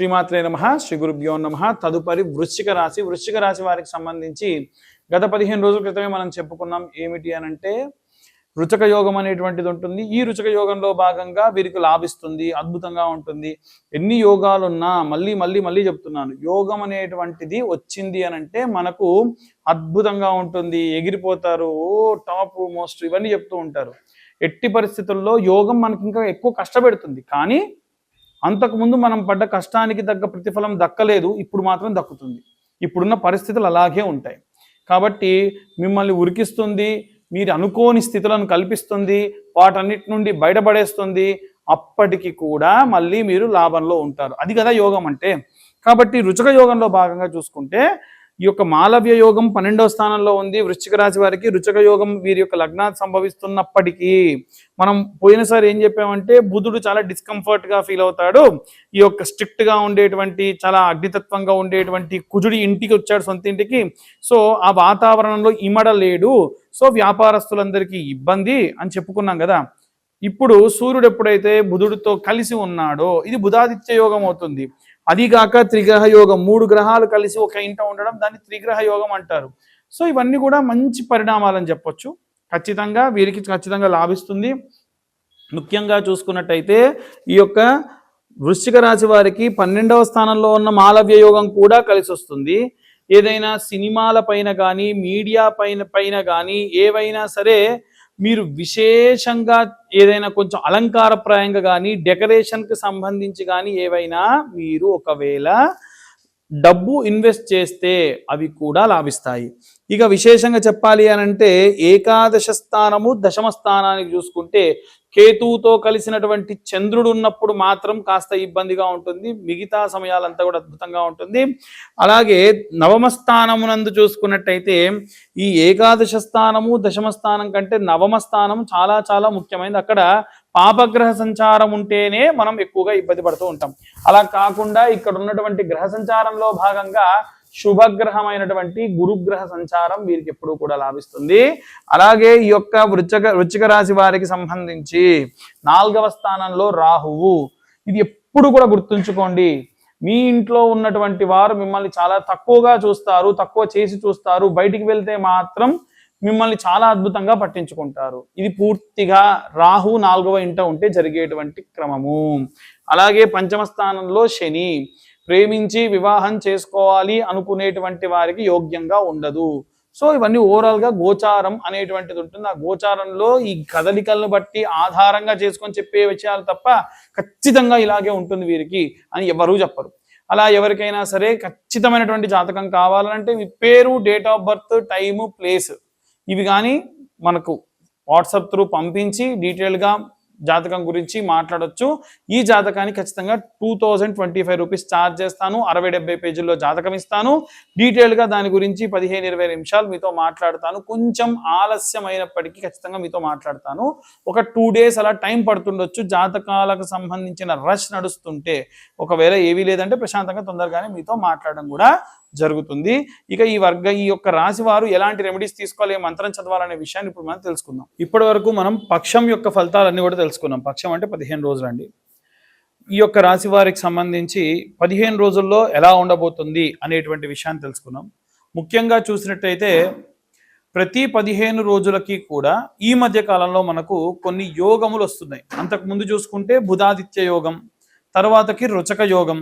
శ్రీమాత్రే నమ శ్రీ గురుభ్యో నమ. తదుపరి వృశ్చిక రాశి. వృశ్చిక రాశి వారికి సంబంధించి గత పదిహేను రోజుల క్రితమే మనం చెప్పుకున్నాం ఏమిటి అని అంటే రుచక యోగం అనేటువంటిది ఉంటుంది. ఈ రుచక యోగంలో భాగంగా వీరికి లాభిస్తుంది అద్భుతంగా ఉంటుంది. ఎన్ని యోగాలు ఉన్నా మళ్ళీ మళ్ళీ మళ్ళీ చెప్తున్నాను. యోగం అనేటువంటిది వచ్చింది అని అంటే మనకు అద్భుతంగా ఉంటుంది. ఎగిరిపోతారు. ఓ టాప్ మోస్ట్ ఇవన్నీ చెప్తూ ఉంటారు. ఎట్టి పరిస్థితుల్లో యోగం మనకి ఇంకా ఎక్కువ కష్టపెడుతుంది. కానీ అంతకుముందు మనం పడ్డ కష్టానికి తగ్గ ప్రతిఫలం దక్కలేదు ఇప్పుడు మాత్రం దక్కుతుంది. ఇప్పుడున్న పరిస్థితులు అలాగే ఉంటాయి. కాబట్టి మిమ్మల్ని ఉరికిస్తుంది మీరు అనుకోని స్థితులను కల్పిస్తుంది వాటన్నిటి నుండి బయటపడేస్తుంది అప్పటికి కూడా మళ్ళీ మీరు లాభంలో ఉంటారు. అది కదా యోగం అంటే. కాబట్టి రుచక యోగంలో భాగంగా చూసుకుంటే ఈ యొక్క మాలవ్య యోగం పన్నెండవ స్థానంలో ఉంది. వృశ్చిక రాశి వారికి రుచక యోగం వీరి యొక్క లగ్నాలు సంభవిస్తున్నప్పటికీ మనం పోయినసారి ఏం చెప్పామంటే బుధుడు చాలా డిస్కంఫర్ట్గా ఫీల్ అవుతాడు. ఈ యొక్క స్ట్రిక్ట్గా ఉండేటువంటి చాలా అగ్నితత్వంగా ఉండేటువంటి కుజుడి ఇంటికి వచ్చాడు సొంత ఇంటికి. సో ఆ వాతావరణంలో ఇమడలేడు సో వ్యాపారస్తులందరికీ ఇబ్బంది అని చెప్పుకున్నాం కదా. ఇప్పుడు సూర్యుడు ఎప్పుడైతే బుధుడితో కలిసి ఉన్నాడో ఇది బుధాదిత్య యోగం అవుతుంది. అదిగాక త్రిగ్రహ యోగం. మూడు గ్రహాలు కలిసి ఒక ఇంట ఉండడం దాన్ని త్రిగ్రహ యోగం అంటారు. సో ఇవన్నీ కూడా మంచి పరిణామాలని చెప్పొచ్చు. ఖచ్చితంగా వీరికి ఖచ్చితంగా లాభిస్తుంది. ముఖ్యంగా చూసుకున్నట్టయితే ఈ యొక్క వృశ్చిక రాశి వారికి పన్నెండవ స్థానంలో ఉన్న మాలవ్య యోగం కూడా కలిసి వస్తుంది. ఏదైనా సినిమాల పైన కానీ మీడియా పైన పైన కానీ ఏవైనా సరే మీరు విశేషంగా ఏదైనా కొంచెం అలంకారప్రాయంగా కానీ డెకరేషన్కి సంబంధించి కానీ ఏవైనా మీరు ఒకవేళ డబ్బు ఇన్వెస్ట్ చేస్తే అవి కూడా లాభిస్తాయి. ఇక విశేషంగా చెప్పాలి అని అంటే ఏకాదశ స్థానము దశమ స్థానానికి చూసుకుంటే కేతువుతో కలిసినటువంటి చంద్రుడు ఉన్నప్పుడు మాత్రం కాస్త ఇబ్బందిగా ఉంటుంది. మిగతా సమయాలంతా కూడా అద్భుతంగా ఉంటుంది. అలాగే నవమ స్థానమునందు చూసుకున్నట్టయితే ఈ ఏకాదశ స్థానము దశమ స్థానం కంటే నవమ స్థానం చాలా చాలా ముఖ్యమైనది. అక్కడ పాపగ్రహ సంచారం ఉంటేనే మనం ఎక్కువగా ఇబ్బంది పడుతూ ఉంటాం. అలా కాకుండా ఇక్కడ ఉన్నటువంటి గ్రహ సంచారంలో భాగంగా శుభగ్రహమైనటువంటి గురుగ్రహ సంచారం వీరికి ఎప్పుడూ కూడా లాభిస్తుంది. అలాగే ఈ యొక్క వృచ్చక వృచ్చిక రాశి వారికి సంబంధించి నాలుగవ స్థానంలో రాహువు. ఇది ఎప్పుడు కూడా గుర్తుంచుకోండి. మీ ఇంట్లో ఉన్నటువంటి వారు మిమ్మల్ని చాలా తక్కువగా చూస్తారు తక్కువ చేసి చూస్తారు. బయటికి వెళ్తే మాత్రం మిమ్మల్ని చాలా అద్భుతంగా పట్టించుకుంటారు. ఇది పూర్తిగా రాహు నాలుగవ ఇంట ఉంటే జరిగేటువంటి క్రమము. అలాగే పంచమ స్థానంలో శని ప్రేమించి వివాహం చేసుకోవాలి అనుకునేటువంటి వారికి యోగ్యంగా ఉండదు. సో ఇవన్నీ ఓవరాల్గా గోచారం అనేటువంటిది ఉంటుంది. ఆ గోచారంలో ఈ కదలికలను బట్టి ఆధారంగా చేసుకొని చెప్పే విషయాలు తప్ప ఖచ్చితంగా ఇలాగే ఉంటుంది వీరికి అని ఎవరూ చెప్పరు. అలా ఎవరికైనా సరే ఖచ్చితమైనటువంటి జాతకం కావాలంటే మీ పేరు date of birth time place ఇవి కానీ మనకు వాట్సాప్ త్రూ పంపించి డీటెయిల్గా జాతకం గురించి మాట్లాడొచ్చు. ఈ జాతకానికి ఖచ్చితంగా two thousand twenty five rupees charge చేస్తాను. అరవై డెబ్బై పేజీల్లో జాతకం ఇస్తాను. డీటెయిల్గా దాని గురించి పదిహేను ఇరవై నిమిషాలు మీతో మాట్లాడతాను. కొంచెం ఆలస్యమైనప్పటికీ ఖచ్చితంగా మీతో మాట్లాడతాను. ఒక టూ డేస్ అలా టైం పడుతుండొచ్చు. జాతకాలకు సంబంధించిన రష్ నడుస్తుంటే ఒకవేళ ఏవీ లేదంటే ప్రశాంతంగా తొందరగానే మీతో మాట్లాడడం కూడా జరుగుతుంది. ఇక ఈ వర్గ ఈ యొక్క రాశి వారు ఎలాంటి రెమెడీస్ తీసుకోవాలి ఏ మంత్రం చదవాలనే విషయాన్ని ఇప్పుడు మనం తెలుసుకుందాం. ఇప్పటి వరకు మనం పక్షం యొక్క ఫలితాలన్నీ కూడా తెలుసుకున్నాం. పక్షం అంటే పదిహేను రోజులు అండి ఈ యొక్క రాశి వారికి సంబంధించి పదిహేను రోజుల్లో ఎలా ఉండబోతుంది అనేటువంటి విషయాన్ని తెలుసుకున్నాం. ముఖ్యంగా చూసినట్టయితే ప్రతి పదిహేను రోజులకి కూడా ఈ మధ్య కాలంలో మనకు కొన్ని యోగములు వస్తున్నాయి. అంతకు ముందు చూసుకుంటే బుధాదిత్య యోగం తర్వాతకి రుచక యోగం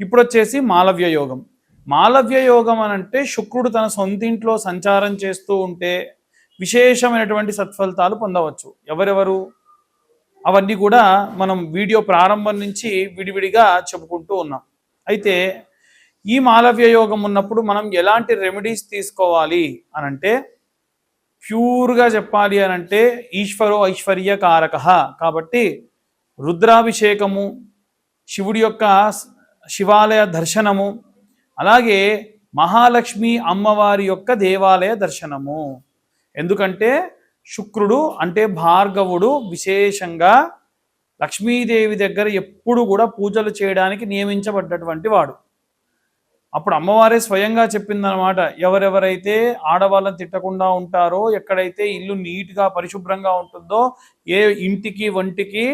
ఇప్పుడు వచ్చేసి మాలవ్య యోగం. మాలవ్య యోగం అని అంటే శుక్రుడు తన సొంతింట్లో సంచారం చేస్తూ ఉంటే విశేషమైనటువంటి సత్ఫలితాలు పొందవచ్చు. ఎవరెవరు? అవన్నీ కూడా మనం వీడియో ప్రారంభం నుంచి విడివిడిగా చెప్పుకుంటూ ఉన్నాం. అయితే ఈ మాలవ్య యోగం ఉన్నప్పుడు మనం ఎలాంటి రెమెడీస్ తీసుకోవాలి అనంటే ప్యూర్గా చెప్పాలి అనంటే ఈశ్వరో ఐశ్వర్య కారక. కాబట్టి రుద్రాభిషేకము శివుడి యొక్క శివాలయ దర్శనము అలాగే మహాలక్ష్మి అమ్మవారి యొక్క దేవాలయ దర్శనము. ఎందుకంటే శుక్రుడు అంటే భార్గవుడు విశేషంగా లక్ష్మీదేవి దగ్గర ఎప్పుడు కూడా పూజలు చేయడానికి నియమించబడ్డటువంటి వాడు. అప్పుడు అమ్మవారే స్వయంగా చెప్పిందనమాట ఎవరెవరైతే ఆడవాళ్ళని తిట్టకుండా ఉంటారో ఎక్కడైతే ఇల్లు నీట్గా పరిశుభ్రంగా ఉంటుందో ఏ ఇంటికి వంటికి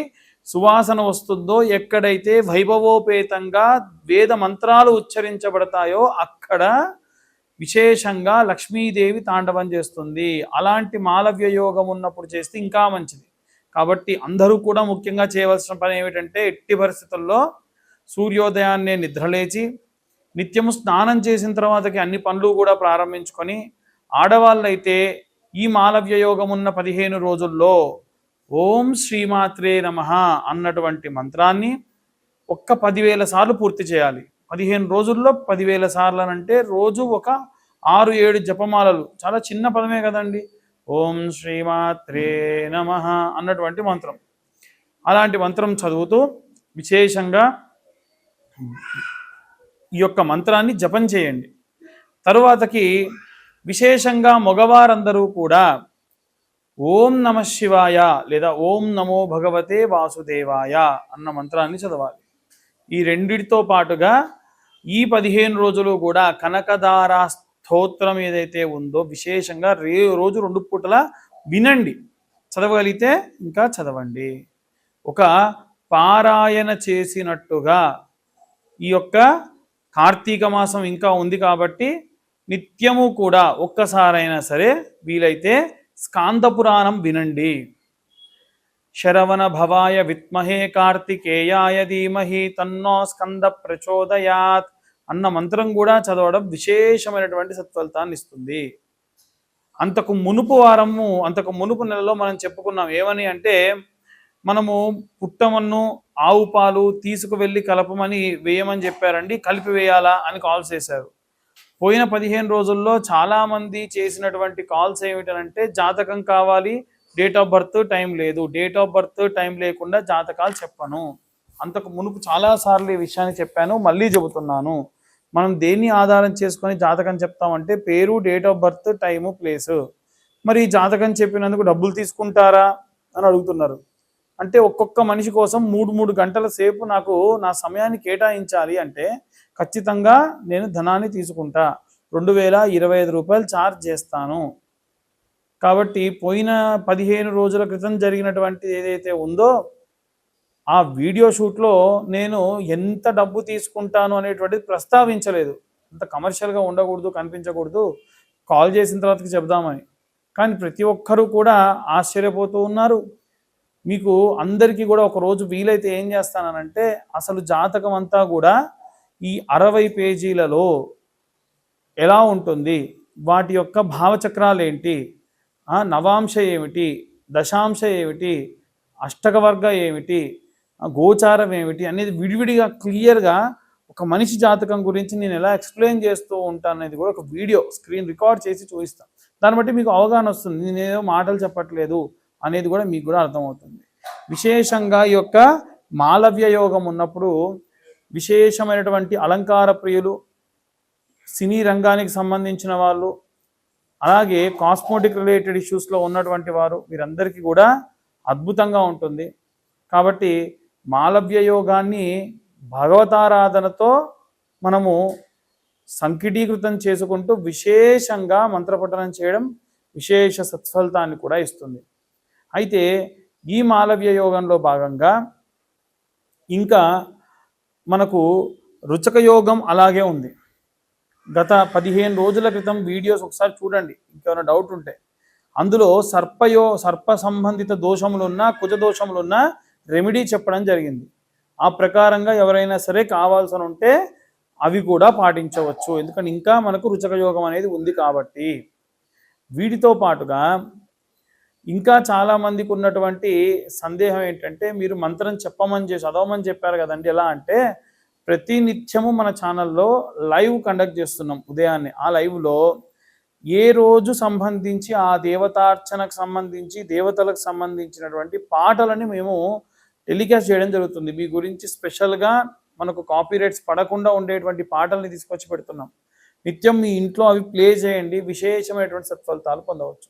సువాసన వస్తుందో ఎక్కడైతే వైభవోపేతంగా వేద మంత్రాలు ఉచ్చరించబడతాయో అక్కడ విశేషంగా లక్ష్మీదేవి తాండవం చేస్తుంది. అలాంటి మాలవ్య యోగం ఉన్నప్పుడు చేస్తే ఇంకా మంచిది. కాబట్టి అందరూ కూడా ముఖ్యంగా చేయవలసిన పని ఏమిటంటే ఎట్టి పరిస్థితుల్లో సూర్యోదయాన్నే నిద్రలేచి నిత్యము స్నానం చేసిన తర్వాతకి అన్ని పనులు కూడా ప్రారంభించుకొని ఆడవాళ్ళైతే ఈ మాలవ్య యోగం ఉన్న పదిహేను రోజుల్లో ఓం శ్రీమాత్రే నమ అన్నటువంటి మంత్రాన్ని ఒక్క పదివేల సార్లు పూర్తి చేయాలి. పదిహేను రోజుల్లో పదివేల సార్లు అని అంటే రోజు ఒక ఆరు ఏడు జపమాలలు. చాలా చిన్న పదమే కదండి. ఓం శ్రీమాత్రే నమ అన్నటువంటి మంత్రం. అలాంటి మంత్రం చదువుతూ విశేషంగా ఈ యొక్క మంత్రాన్ని జపం చేయండి. తరువాతకి విశేషంగా మగవారందరూ కూడా ఓం నమ శివాయ లేదా ఓం నమో భగవతే వాసుదేవాయ అన్న మంత్రాన్ని చదవాలి. ఈ రెండిటితో పాటుగా ఈ పదిహేను రోజులు కూడా కనకదార స్తోత్రం ఏదైతే ఉందో విశేషంగా రే రోజు రెండు పూటల వినండి. చదవగలిగితే ఇంకా చదవండి. ఒక పారాయణ చేసినట్టుగా ఈ యొక్క కార్తీక మాసం ఇంకా ఉంది కాబట్టి నిత్యము కూడా ఒక్కసారైనా సరే వీలైతే స్కాంద పురాణం వినండి. శరవణ భవాయ విత్మహే కార్తికేయాయ ధీమహి తన్నో స్కంద ప్రచోదయాత్ అన్న మంత్రం కూడా చదవడం విశేషమైనటువంటి సత్ఫలితాన్ని ఇస్తుంది. అంతకు మునుపు వారము అంతకు మునుపు నెలలో మనం చెప్పుకున్నాం ఏమని అంటే మనము పుట్టమన్ను ఆవు పాలు తీసుకువెళ్ళి కలపమని వేయమని చెప్పారండి కలిపి వేయాలా అని కాల్ చేశారు. పోయిన పదిహేను రోజుల్లో చాలామంది చేసినటువంటి కాల్స్ ఏమిటంటే జాతకం కావాలి డేట్ ఆఫ్ బర్త్ టైం లేదు డేట్ ఆఫ్ బర్త్ టైం లేకుండా జాతకాలు చెప్పను. అంతకు మునుపు చాలాసార్లు ఈ విషయాన్ని చెప్పాను మళ్ళీ చెబుతున్నాను. మనం దేన్ని ఆధారం చేసుకొని జాతకం చెప్తామంటే పేరు date of birth time place. మరి జాతకం చెప్పినందుకు డబ్బులు తీసుకుంటారా అని అడుగుతున్నారు. అంటే ఒక్కొక్క మనిషి కోసం మూడు మూడు గంటల సేపు నాకు నా సమయాన్ని కేటాయించాలి అంటే ఖచ్చితంగా నేను ధనాన్ని తీసుకుంటా. రెండు వేల ఇరవై ఐదు రూపాయలు ఛార్జ్ చేస్తాను. కాబట్టి పోయిన పదిహేను రోజుల క్రితం జరిగినటువంటి ఏదైతే ఉందో ఆ వీడియో షూట్లో నేను ఎంత డబ్బు తీసుకుంటాను అనేటువంటిది ప్రస్తావించలేదు. అంత కమర్షియల్గా ఉండకూడదు కనిపించకూడదు. కాల్ చేసిన తర్వాతకి చెప్దామని. కానీ ప్రతి ఒక్కరూ కూడా ఆశ్చర్యపోతూ ఉన్నారు. మీకు అందరికీ కూడా ఒక రోజు వీలైతే ఏం చేస్తానంటే అసలు జాతకం అంతా కూడా ఈ అరవై పేజీలలో ఎలా ఉంటుంది? వాటి యొక్క భావచక్రాలు ఏంటి నవాంశ ఏమిటి? దశాంశ ఏమిటి? అష్టకవర్గ ఏమిటి? గోచారం ఏమిటి? అనేది విడివిడిగా క్లియర్గా ఒక మనిషి జాతకం గురించి నేను ఎలా ఎక్స్ప్లెయిన్ చేస్తూ ఉంటాను అనేది కూడా ఒక వీడియో స్క్రీన్ రికార్డ్ చేసి చూపిస్తాను. దాన్ని బట్టి మీకు అవగాహన వస్తుంది. నేనేదో మాటలు చెప్పట్లేదు. అనేది కూడా మీకు కూడా అర్థమవుతుంది. విశేషంగా ఈ యొక్క మాలవ్య యోగం ఉన్నప్పుడు విశేషమైనటువంటి అలంకార ప్రియులు సినీ రంగానికి సంబంధించిన వాళ్ళు అలాగే కాస్మోటిక్ రిలేటెడ్ ఇష్యూస్లో ఉన్నటువంటి వారు వీరందరికీ కూడా అద్భుతంగా ఉంటుంది. కాబట్టి మాలవ్య యోగాన్ని భగవతారాధనతో మనము సంకిటీకృతం చేసుకుంటూ విశేషంగా మంత్రపఠనం చేయడం విశేష సత్ఫలితాన్ని కూడా ఇస్తుంది. అయితే ఈ మాలవ్య యోగంలో భాగంగా ఇంకా మనకు రుచక యోగం అలాగే ఉంది. గత పదిహేను రోజుల క్రితం వీడియోస్ ఒకసారి చూడండి ఇంకేమైనా డౌట్ ఉంటే. అందులో సర్పయో సర్ప సంబంధిత దోషములున్నా కుజ దోషములున్నా రెమెడీ చెప్పడం జరిగింది. ఆ ప్రకారంగా ఎవరైనా సరే కావాల్సిన ఉంటే అవి కూడా పాటించవచ్చు. ఎందుకంటే ఇంకా మనకు రుచక యోగం అనేది ఉంది కాబట్టి వీటితో పాటుగా ఇంకా చాలా మందికి ఉన్నటువంటి సందేహం ఏంటంటే మీరు మంత్రం చెప్పమని చేసి చదవమని చెప్పారు కదండి. ఎలా అంటే ప్రతి నిత్యము మన ఛానల్లో లైవ్ కండక్ట్ చేస్తున్నాం ఉదయాన్నే. ఆ లైవ్లో ఏ రోజు సంబంధించి ఆ దేవతార్చనకు సంబంధించి దేవతలకు సంబంధించినటువంటి పాటలని మేము టెలికాస్ట్ చేయడం జరుగుతుంది. మీ గురించి స్పెషల్గా మనకు కాపీరైట్స్ పడకుండా ఉండేటువంటి పాటల్ని తీసుకొచ్చి పెడుతున్నాం. నిత్యం మీ ఇంట్లో అవి ప్లే చేయండి. విశేషమైనటువంటి సత్ఫలితాలు పొందవచ్చు.